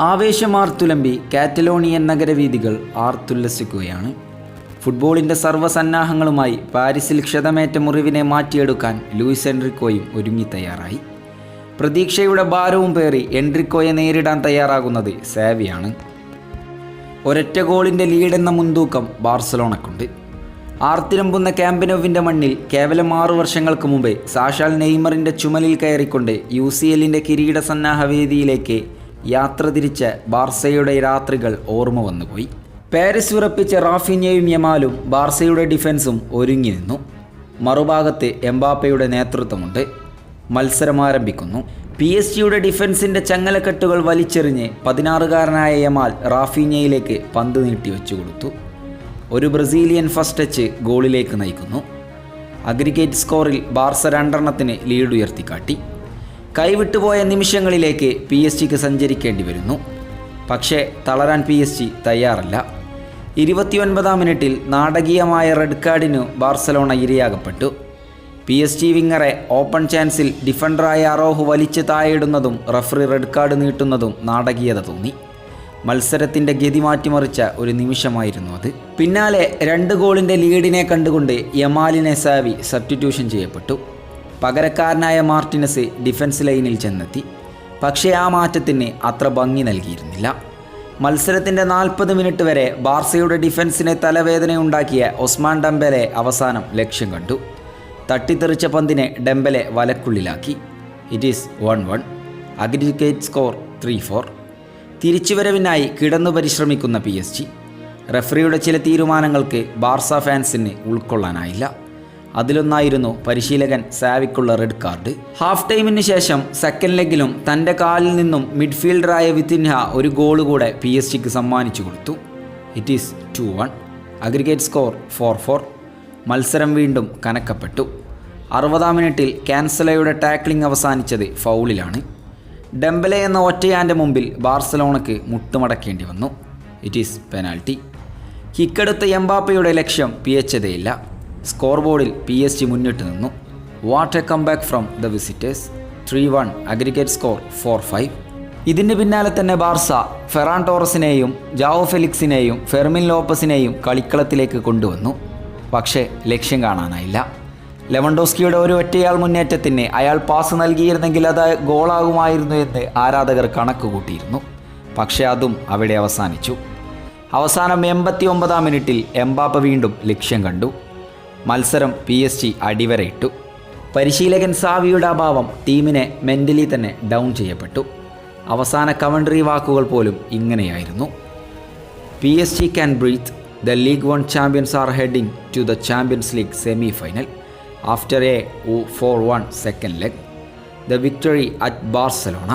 ആവേശമാർത്തുലമ്പി Catalonian നഗരവീഥികൾ ആർത്തുല്ലസിക്കുകയാണ്. ഫുട്ബോളിന്റെ സർവസന്നാഹങ്ങളുമായി പാരീസിൽ ക്ഷതമേറ്റ മുറിവിനെ മാറ്റിയെടുക്കാൻ ലൂയിസ് എൻട്രിക്കോയും ഒരുങ്ങി തയ്യാറായി. പ്രതീക്ഷയുടെ ഭാരവും പേറി എൻട്രിക്കോയെ നേരിടാൻ തയ്യാറാകുന്നത് സേവിയാണ്. ഒരൊറ്റ ഗോളിന്റെ ലീഡെന്ന മുൻതൂക്കം ബാർസലോണക്കുണ്ട്. ആർത്തിരമ്പുന്ന ക്യാമ്പിനോവിന്റെ മണ്ണിൽ കേവലം ആറു വർഷങ്ങൾക്ക് മുമ്പേ സാഷാൽ നെയ്മറിന്റെ ചുമലിൽ കയറിക്കൊണ്ട് യു സി എല്ലിന്റെ കിരീട സന്നാഹ വേദിയിലേക്ക് യാത്ര തിരിച്ച ബാർസയുടെ രാത്രികൾ ഓർമ്മ വന്നുപോയി. പാരീസ് ഉറപ്പിച്ച റാഫിന്യയും യമാലും ബാർസയുടെ ഡിഫൻസും ഒരുങ്ങി നിന്നു. മറുഭാഗത്ത് എംബാപ്പയുടെ നേതൃത്വമുണ്ട്. മത്സരം ആരംഭിക്കുന്നു. പി എസ് ജിയുടെ ഡിഫൻസിന്റെ ചങ്ങലക്കെട്ടുകൾ വലിച്ചെറിഞ്ഞ് പതിനാറുകാരനായ യമാൽ റാഫീഞ്ഞയിലേക്ക് പന്ത് നീട്ടി വെച്ചു കൊടുത്തു. ഒരു ബ്രസീലിയൻ ഫസ്റ്റ് ടച്ച് ഗോളിലേക്ക് നയിക്കുന്നു. അഗ്രിഗേറ്റ് സ്കോറിൽ ബാർസ രണ്ടെണ്ണത്തിന് ലീഡ് ഉയർത്തിക്കാട്ടി. കൈവിട്ടുപോയ നിമിഷങ്ങളിലേക്ക് പി എസ് ജിക്ക് സഞ്ചരിക്കേണ്ടി വരുന്നു പക്ഷേ തളരാൻ പി എസ് ജി തയ്യാറല്ല. ഇരുപത്തിയൊൻപതാം മിനിറ്റിൽ നാടകീയമായ റെഡ് കാർഡിനു ബാർസലോണ ഇരയാകപ്പെട്ടു. പി എസ് ജി വിങ്ങറെ ഓപ്പൺ ചാൻസിൽ ഡിഫൻഡറായ അറോഹു വലിച്ചു താഴെയിടുന്നതും റഫറി റെഡ് കാർഡ് നീട്ടുന്നതും നാടകീയത തോന്നി. മത്സരത്തിന്റെ ഗതി മാറ്റിമറിച്ച ഒരു നിമിഷമായിരുന്നു അത്. പിന്നാലെ രണ്ട് ഗോളിന്റെ ലീഡിനെ കണ്ടുകൊണ്ട് യമാലിനെ സാവി സബ്സ്റ്റിറ്റ്യൂഷൻ ചെയ്യപ്പെട്ടു. പകരക്കാരനായ മാർട്ടിനസ് ഡിഫൻസ് ലൈനിൽ ചെന്നെത്തി. പക്ഷേ ആ മാറ്റത്തിന് അത്ര ഭംഗി നൽകിയിരുന്നില്ല. മത്സരത്തിന്റെ നാൽപ്പത് മിനിറ്റ് വരെ ബാർസയുടെ ഡിഫൻസിനെ തലവേദനയുണ്ടാക്കിയ ഒസ്മാൻ ഡംബലെ അവസാനം ലക്ഷ്യം കണ്ടു. തട്ടിത്തെറിച്ച പന്തിനെ Dembele വലക്കുള്ളിലാക്കി. It is one one aggregate score three four തിരിച്ചുവരവിനായി കിടന്നു പരിശ്രമിക്കുന്ന പി എസ് ജി. റഫറിയുടെ ചില തീരുമാനങ്ങൾക്ക് ബാർസ ഫാൻസിന് ഉൾക്കൊള്ളാനായില്ല. അതിലൊന്നായിരുന്നു പരിശീലകൻ സാവിക്കുള്ള റെഡ് കാർഡ് ഹാഫ് ടൈമിന് ശേഷം സെക്കൻഡ് ലെഗിലും തന്റെ കാലിൽ നിന്നും മിഡ്ഫീൽഡറായ വിത്തിൻഹ ഒരു ഗോൾ കൂടെ പി എസ് ജിക്ക് സമ്മാനിച്ചു കൊടുത്തു. It is two one aggregate score four four മത്സരം വീണ്ടും കനക്കപ്പെട്ടു. അറുപതാം മിനിറ്റിൽ ക്യാൻസലയുടെ ടാക്ലിംഗ് അവസാനിച്ചത് ഫൗളിലാണ്. ഡെംബലെ എന്ന ഒറ്റയാന്റെ മുമ്പിൽ ബാർസലോണയ്ക്ക് മുട്ടുമടക്കേണ്ടി വന്നു. ഇറ്റ് ഈസ് പെനാൽറ്റി കിക്കെടുത്ത എംബാപ്പയുടെ ലക്ഷ്യം പിയച്ചതയില്ല. സ്കോർ ബോർഡിൽ പി എസ് ജി മുന്നിട്ട് നിന്നു. What a come back from the visitors three one aggregate score four five ഇതിന് പിന്നാലെ തന്നെ ബാർസ ഫെറാൻ ടോറസിനെയും ജാവോ ഫെലിക്സിനെയും ഫെർമിൻ ലോപ്പസിനെയും കളിക്കളത്തിലേക്ക് കൊണ്ടുവന്നു. പക്ഷേ ലക്ഷ്യം കാണാനായില്ല. ലെവൻഡോസ്കിയുടെ ഒരു ഒറ്റയാൾ മുന്നേറ്റത്തിന് അയാൾ പാസ് നൽകിയിരുന്നെങ്കിൽ അത് ഗോളാകുമായിരുന്നു എന്ന് ആരാധകർ കണക്ക് കൂട്ടിയിരുന്നു പക്ഷേ അതും അവിടെ അവസാനിച്ചു. അവസാനം എൺപത്തി ഒമ്പതാം മിനിറ്റിൽ എംബാപ്പ വീണ്ടും ലക്ഷ്യം കണ്ടു. മത്സരം പി എസ് ജി അടിവരയിട്ടു പരിശീലകൻ സാവിയുടെ അഭാവം ടീമിനെ മെന്റലി തന്നെ ഡൗൺ ചെയ്യപ്പെട്ടു. അവസാന കമൻട്രി വാക്കുകൾ പോലും ഇങ്ങനെയായിരുന്നു. P S G can breathe the League One champions are heading to the Champions League semi final after a four one second leg. The victory at Barcelona.